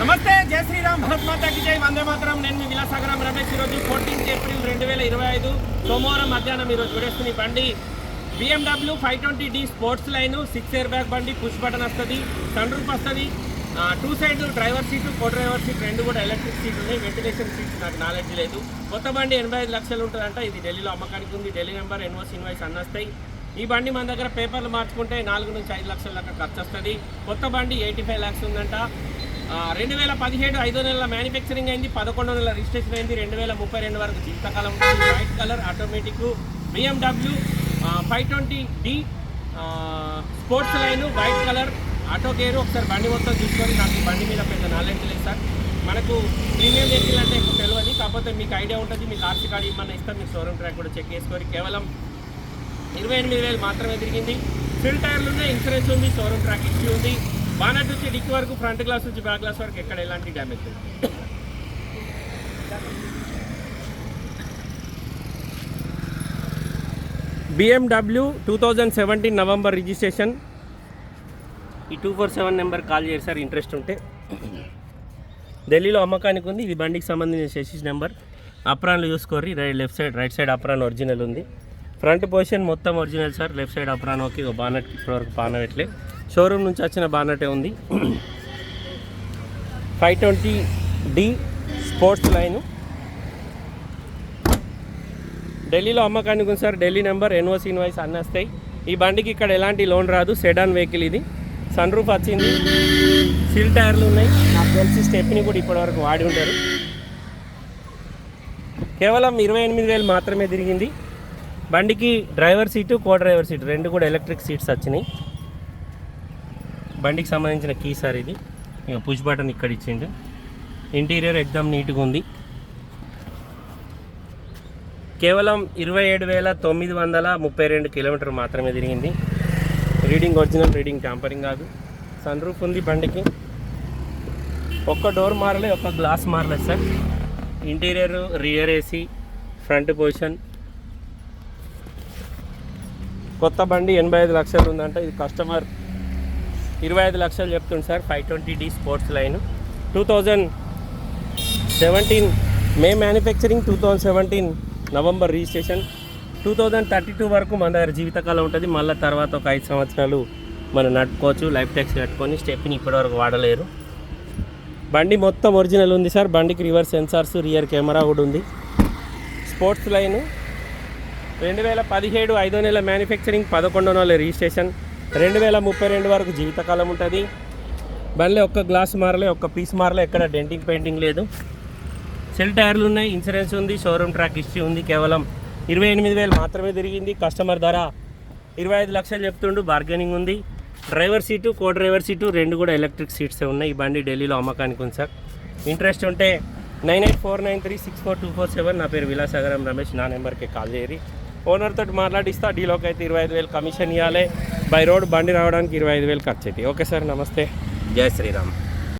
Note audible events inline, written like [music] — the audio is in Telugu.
నమస్తే జయ శ్రీరామ్. భరత్ మాతాకి జై. వందే మాత్రం. నేను మీ విలాసాగరం రమేష్. ఈరోజు ఫోర్టీన్త్ ఏప్రిల్ రెండు వేల ఇరవై ఐదు సోమవారం మధ్యాహ్నం ఈరోజు చూడేస్తుంది ఈ బండి. BMW five twenty D sports line six year bag బండి పుష్ బటన్ వస్తుంది సన్ రూప్ వస్తుంది. Two side driver seat co driver seat రెండు కూడా ఎలక్ట్రిక్ సీట్ ఉన్నాయి. వెంటిలేషన్ సీట్స్ నాకు నాలెడ్జ్ లేదు. కొత్త బండి ఎనభై ఐదు లక్షలు ఉంటుందంట. ఇది ఢిల్లీలో అమ్మకానికి ఉంది. ఢిల్లీ నెంబర్ ఎన్వోస్ ఇన్వాయిస్ అన్న వస్తాయి ఈ బండి మన దగ్గర పేపర్లు మార్చుకుంటే నాలుగు నుంచి ఐదు లక్షల దాకా ఖర్చు వస్తుంది కొత్త బండి ఎయిటీ ఫైవ్ ల్యాక్స్ ఉందంట. రెండు వేల పదిహేడు ఐదో నెలల మ్యానుఫ్యాక్చరింగ్ అయింది పదకొండో నెలల రిజిస్ట్రేషన్ అయింది రెండు వేల ముప్పై రెండు వరకు జీవితకాలం ఉంటుంది white colour automatic BMW five twenty D sports line white colour auto gear ఒకసారి బండి మొత్తం చూసుకొని నాకు బండి మీద పెద్ద నాలెడ్జ్ లేదు సార్. మనకు ప్రీమియం వెహికల్ అంటే తెలియదు కాకపోతే మీకు ఐడియా ఉంటుంది మీకు ఆర్సీ కార్డు ఇమ్మన్నా ఇస్తాం మీకు షోరూమ్ ట్రాక్ కూడా చెక్ చేసుకొని కేవలం ఇరవై ఎనిమిది వేలు మాత్రమే తిరిగింది. ఫిల్ టైర్లు ఉన్నాయి ఇన్సూరెన్స్ ఉంది షోరూమ్ ట్రాక్ ఇచ్చి ఉంది. బానట్ నుంచి డిక్ వరకు ఫ్రంట్ గ్లాస్ నుంచి బ్యాక్ గ్లాస్ వరకు ఎక్కడ ఎలాంటి డ్యామేజ్ లేదు. BMW two thousand seventeen November registration ఈ two four seven number call చేశారు ఇంట్రెస్ట్ ఉంటే. ఢిల్లీలో అమ్మకానికి ఉంది ఇది బండికి సంబంధించిన షెషిస్ నెంబర్ అప్రాన్లు చూసుకోరి right left side right side apron original ఉంది. ఫ్రంట్ పొజిషన్ మొత్తం original sir. Left side apron ఒక ఇక బానట్ ఇప్పటివరకు బానట్లే. షోరూమ్ నుంచి వచ్చిన బానటే ఉంది. [clears throat] Five twenty D sports line. ఢిల్లీలో అమ్మకానికి ఉంది sir. Delhi number NOC invoice అన్నీ వస్తాయి ఈ బండికి ఇక్కడ ఎలాంటి లోన్ రాదు. సెడాన్ వెహికల్ ఇది. సన్ రూఫ్ వచ్చింది. సిల్ టైర్లు ఉన్నాయి. నాకు తెలిసి స్టెప్ని కూడా ఇప్పటివరకు వాడి ఉంటారు. కేవలం ఇరవై ఎనిమిది వేలు మాత్రమే తిరిగింది. బండికి driver seat co driver seat రెండు కూడా ఎలక్ట్రిక్ సీట్స్ వచ్చినాయి. బండికి సంబంధించిన కీ సార్ ఇది. ఇక పుష్ బటన్ ఇక్కడ ఇచ్చిండు. ఇంటీరియర్ ఎగ్దమ్ నీట్గా ఉంది. కేవలం ఇరవై ఏడు వేల తొమ్మిది వందల ముప్పై రెండు కిలోమీటర్ మాత్రమే తిరిగింది. రీడింగ్ ఒరిజినల్ రీడింగ్ ట్యాంపరింగ్ కాదు. సన్ రూఫ్ ఉంది బండికి. ఒక్క డోర్ మారలే ఒక్క గ్లాస్ మారలేదు sir. Interior rear AC front position కొత్త బండి ఎనభై ఐదు లక్షలు ఉందంటే ఇది కస్టమర్ ఇరవై ఐదు లక్షలు చెప్తుంది sir five twenty D sports line two thousand seventeen May manufacturing two thousand seventeen November registration two thousand thirty two వరకు మన దగ్గర జీవితకాలం ఉంటుంది. మళ్ళీ తర్వాత ఒక ఐదు సంవత్సరాలు మనం నడుపుకోవచ్చు. లైఫ్ ట్యాక్స్ కట్టుకొని స్టెప్ని ఇప్పటివరకు వాడలేరు. బండి మొత్తం ఒరిజినల్ ఉంది సార్. బండికి రివర్స్ సెన్సార్స్ రియర్ కెమెరా కూడా ఉంది. స్పోర్ట్స్ లైన్ రెండు వేల పదిహేడు ఐదో నెల మ్యానుఫ్యాక్చరింగ్ పదకొండో నెల రిజిస్ట్రేషన్. రెండు వేల ముప్పై రెండు వరకు జీవితకాలం ఉంటుంది. బండ్లే ఒక్క గ్లాస్ మారలే ఒక్క పీస్ మారలే ఎక్కడ డెంటింగ్ పెయింటింగ్ లేదు. సెల్ టైర్లు ఉన్నాయి ఇన్సూరెన్స్ ఉంది షోరూమ్ ట్రాక్ హిస్టరీ ఉంది కేవలం ఇరవై ఎనిమిది వేలు మాత్రమే తిరిగింది. కస్టమర్ ధర ఇరవై ఐదు లక్షలు చెప్తుండు బార్గెనింగ్ ఉంది. Driver seat co driver seat రెండు కూడా ఎలక్ట్రిక్ సీట్స్ ఉన్నాయి ఈ బండి ఢిల్లీలో అమ్మకానికి ఉంది సార్. ఇంట్రెస్ట్ ఉంటే nine eight four nine three six four two four seven నా పేరు విలాసాగరం రమేష్ నా నెంబర్కి కాల్ చేయరి ఓనర్ తోటి మాట్లాడిస్తా డీలోకి అయితే ఇరవై ఐదు వేలు కమిషన్ ఇవ్వాలి బై రోడ్ బండి రావడానికి ఇరవై ఐదు వేలు ఖర్చు అవుతాయి ఓకే సార్ నమస్తే. జై శ్రీరామ్.